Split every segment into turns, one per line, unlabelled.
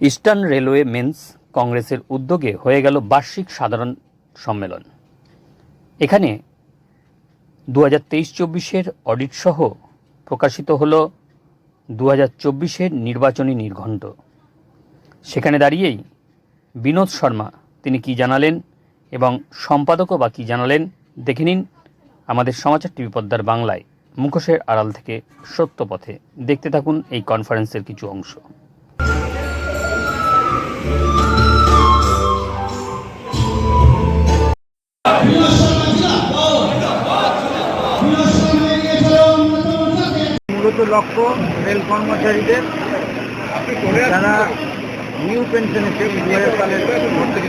Eastern railway men's কংগ্রেসের উদ্যোগে হয়ে গেল বার্ষিক সাধারণ সম্মেলন। এখানে দু হাজার তেইশ চব্বিশের অডিট সহ প্রকাশিত হল দু হাজার চব্বিশের নির্বাচনী নির্ঘণ্ট। সেখানে দাঁড়িয়েই বিনোদ শর্মা তিনি কি জানালেন এবং সম্পাদকও বা কী জানালেন দেখে নিন আমাদের সমাচার টিভি পদ্মার বাংলায় মুখোশের আড়াল থেকে সত্য পথে দেখতে থাকুন এই কনফারেন্সের কিছু অংশ।
লক্ষ্য রেল কর্মচারীদের যারা নিউ পেনশন স্কিম দু হাজার সালের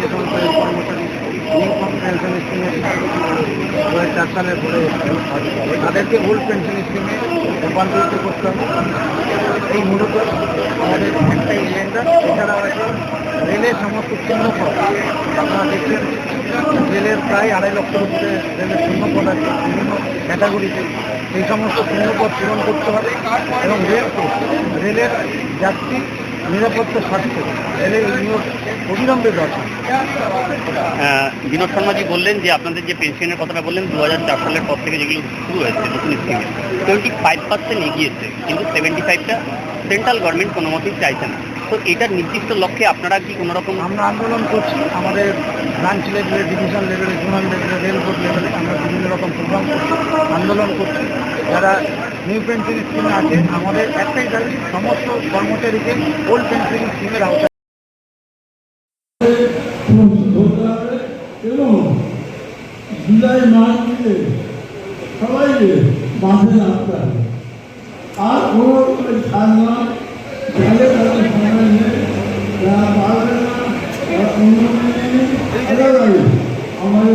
যে সমস্ত কর্মচারী নিউ পেনশন স্কিমে দু হাজার চার সালের পরে তাদেরকে ওল্ড পেনশন স্কিমে রূপান্তরিত করতে হবে। এই মূলত আমাদের একটা এজেন্ডা এছাড়াও এখন রেলের সমস্ত শূন্যপদ আপনারা দেখছেন রেলের প্রায় আড়াই লক্ষের উপরে রেলের শূন্যপদ আছে বিভিন্ন ক্যাটাগরিতে সেই সমস্ত শূন্যপদ পূরণ করতে হবে এবং রেল রেলের যাত্রী নিরাপত্তা রেলের নিয়োগ অবিলম্বে দরকার
বিনোদ শর্মাজি বললেন যে আপনাদের যে পেনশনের কথাটা বললেন দু হাজার চার সালের পর থেকে যেগুলো শুরু হয়েছে নতুন স্কিমে টোয়েন্টি ফাইভ পার্সেন্ট এগিয়েছে কিন্তু সেভেন্টি ফাইভটা সেন্ট্রাল গভর্নমেন্ট কোনো মতেই চাইছে না। তো এটার নির্দিষ্ট লক্ষ্যে আপনারা কি কোনো রকম
আমরা আন্দোলন করছি আমাদের ব্রাঞ্চ লেভেলে ডিভিশন লেভেলে জোনাল লেভেলে রেল বোর্ড লেভেলে আমরা বিভিন্ন রকম প্রোগ্রাম করছি আন্দোলন করছি। যারা নিউ পেনশন স্কিমে আছে, আমাদের একটাই দাবি, সমস্ত কর্মচারীকে ওল্ড পেনশন স্কিমের আওতায়
পারবে না আমাদের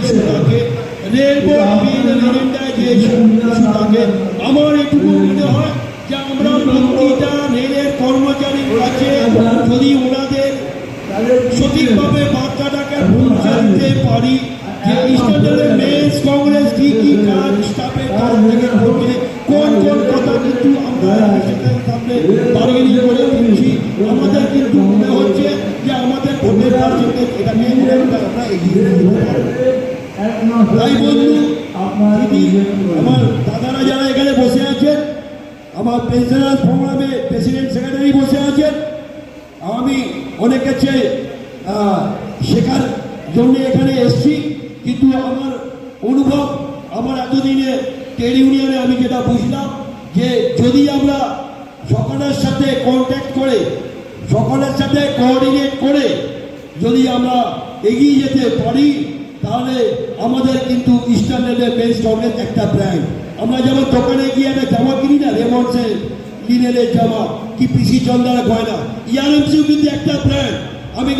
রেল বোর্ড পিএম যে থাকে আমার এটুকু হয় যে আমরা প্রতিটা রেলের যদি ওনাদের সঠিকভাবে বার্তাটাকে পৌঁছে দিতে পারি যে মেন্স কংগ্রেস কি কি কাজ স্টাফের কাছ থেকে করবে কথা কিন্তু আমরা সামনে আমাদের যে আমাদের দিদি আমার দাদারা যারা এখানে বসে আছেন, আমার পেনশনার ফোরামে প্রেসিডেন্ট সেক্রেটারি বসে আছেন, আমি অনেক কাছে শেখার জন্য এখানে এসেছি, কিন্তু আমার অনুভব, আমার এতদিনে ট্রেড ইউনিয়নে আমি যেটা বুঝলাম, যে যদি আমরা সকলের সাথে কন্ট্যাক্ট করে, সকলের সাথে কোঅর্ডিনেট করে, যদি আমরা এগিয়ে যেতে পারি তাহলে আমাদের কিন্তু ইস্টার্ন বেস্ট বেস একটা ব্র্যান্ড আমরা যেমন দোকানে গিয়ে একটা জামা কিনি না রেমন্ডসের লিনেলের জামা, কি পিসি চন্দার গয়না ইয়ারএমসিও কিন্তু একটা ব্র্যান্ড আমি